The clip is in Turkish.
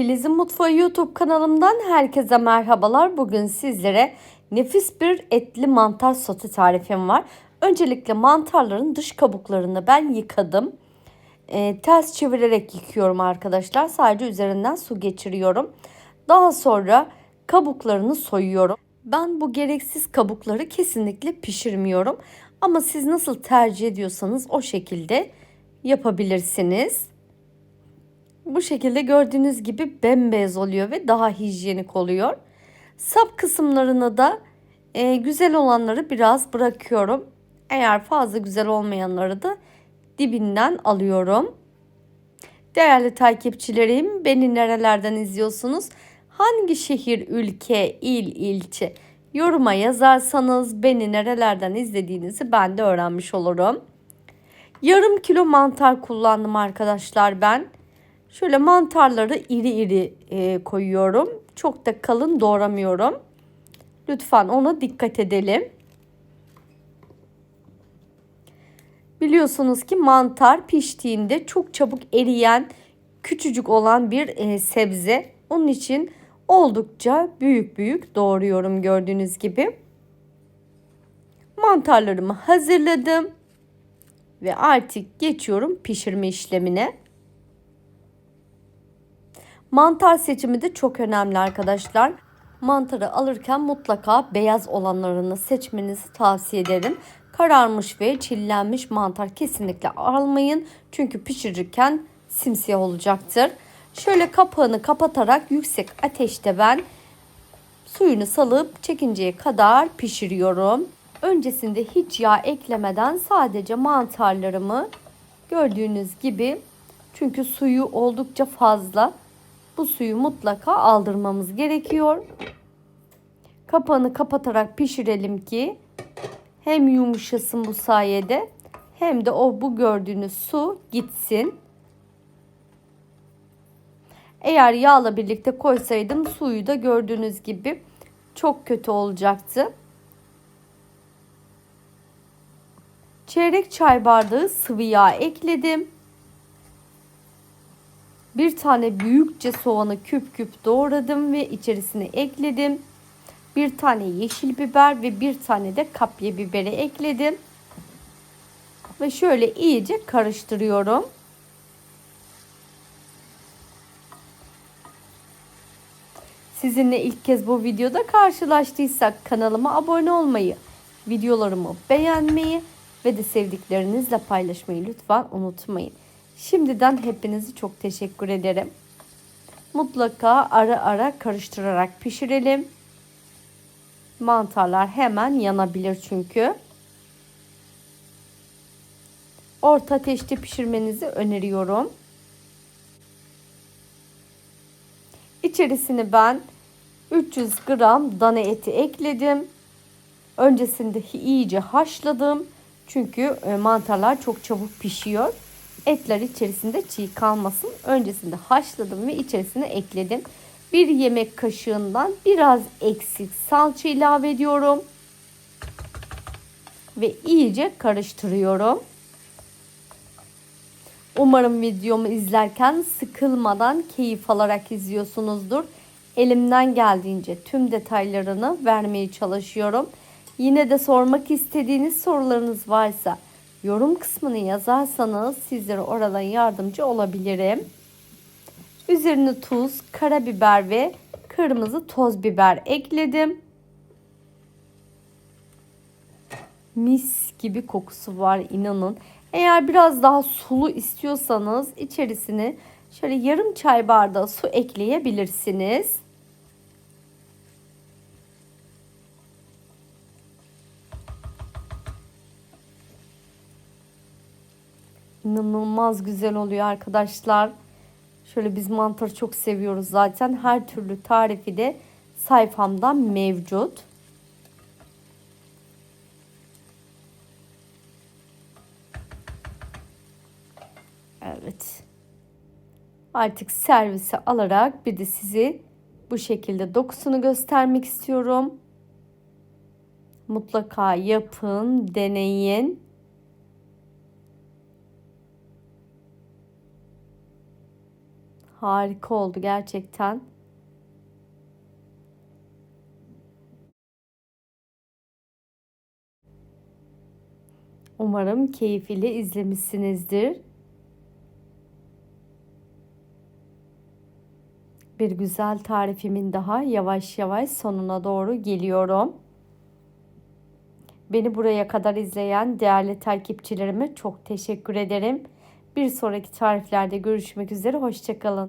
Filiz'in Mutfağı YouTube kanalımdan herkese merhabalar. Bugün sizlere nefis bir etli mantar sote tarifim var. Öncelikle mantarların dış kabuklarını ben yıkadım. Ee, ters çevirerek yıkıyorum arkadaşlar. Sadece üzerinden su geçiriyorum. Daha sonra kabuklarını soyuyorum. Ben bu gereksiz kabukları kesinlikle pişirmiyorum. Ama siz nasıl tercih ediyorsanız o şekilde yapabilirsiniz. Bu şekilde gördüğünüz gibi bembeyaz oluyor ve daha hijyenik oluyor. Sap kısımlarını da e, güzel olanları biraz bırakıyorum. Eğer fazla güzel olmayanları da dibinden alıyorum. Değerli takipçilerim, beni nerelerden izliyorsunuz? Hangi şehir, ülke, il, ilçe yoruma yazarsanız beni nerelerden izlediğinizi ben de öğrenmiş olurum. Yarım kilo mantar kullandım arkadaşlar ben. Şöyle mantarları iri iri e, koyuyorum. Çok da kalın doğramıyorum. Lütfen ona dikkat edelim. Biliyorsunuz ki mantar piştiğinde çok çabuk eriyen, küçücük olan bir e, sebze. Onun için oldukça büyük büyük doğruyorum gördüğünüz gibi. Mantarlarımı hazırladım ve artık geçiyorum pişirme işlemine. Mantar seçimi de çok önemli arkadaşlar. Mantarı alırken mutlaka beyaz olanlarını seçmenizi tavsiye ederim. Kararmış ve çillenmiş mantar kesinlikle almayın. Çünkü pişirirken simsiyah olacaktır. Şöyle kapağını kapatarak yüksek ateşte ben suyunu salıp çekinceye kadar pişiriyorum. Öncesinde hiç yağ eklemeden sadece mantarlarımı gördüğünüz gibi çünkü suyu oldukça fazla bu suyu mutlaka aldırmamız gerekiyor. Kapağını kapatarak pişirelim ki hem yumuşasın bu sayede hem de o bu gördüğünüz su gitsin. Eğer yağla birlikte koysaydım suyu da gördüğünüz gibi çok kötü olacaktı. Çeyrek çay bardağı sıvı yağ ekledim. Bir tane büyükçe soğanı küp küp doğradım ve içerisine ekledim. Bir tane yeşil biber ve bir tane de kapya biberi ekledim. Ve şöyle iyice karıştırıyorum. Sizinle ilk kez bu videoda karşılaştıysak kanalıma abone olmayı, videolarımı beğenmeyi ve de sevdiklerinizle paylaşmayı lütfen unutmayın. Şimdiden hepinizi çok teşekkür ederim. Mutlaka ara ara karıştırarak pişirelim. Mantarlar hemen yanabilir çünkü. Orta ateşte pişirmenizi öneriyorum. İçerisine ben 300 gram dana eti ekledim. Öncesinde iyice haşladım. Çünkü e, mantarlar çok çabuk pişiyor. Etler içerisinde çiğ kalmasın. Öncesinde haşladım ve içerisine ekledim. Bir yemek kaşığından biraz eksik salça ilave ediyorum. Ve iyice karıştırıyorum. Umarım videomu izlerken sıkılmadan keyif alarak izliyorsunuzdur. Elimden geldiğince tüm detaylarını vermeye çalışıyorum. Yine de sormak istediğiniz sorularınız varsa yorum kısmını yazarsanız sizlere oradan yardımcı olabilirim. Üzerine tuz, karabiber ve kırmızı toz biber ekledim. Mis gibi kokusu var inanın. Eğer biraz daha sulu istiyorsanız içerisine şöyle yarım çay bardağı su ekleyebilirsiniz. İnanılmaz güzel oluyor arkadaşlar. Şöyle biz mantarı çok seviyoruz zaten. Her türlü tarifi de sayfamda mevcut. Evet. Artık servise alarak bir de sizi bu şekilde dokusunu göstermek istiyorum. Mutlaka yapın, deneyin. Harika oldu gerçekten. Umarım keyifle izlemişsinizdir. Bir güzel tarifimin daha yavaş yavaş sonuna doğru geliyorum. Beni buraya kadar izleyen değerli takipçilerime çok teşekkür ederim. Bir sonraki tariflerde görüşmek üzere. Hoşçakalın.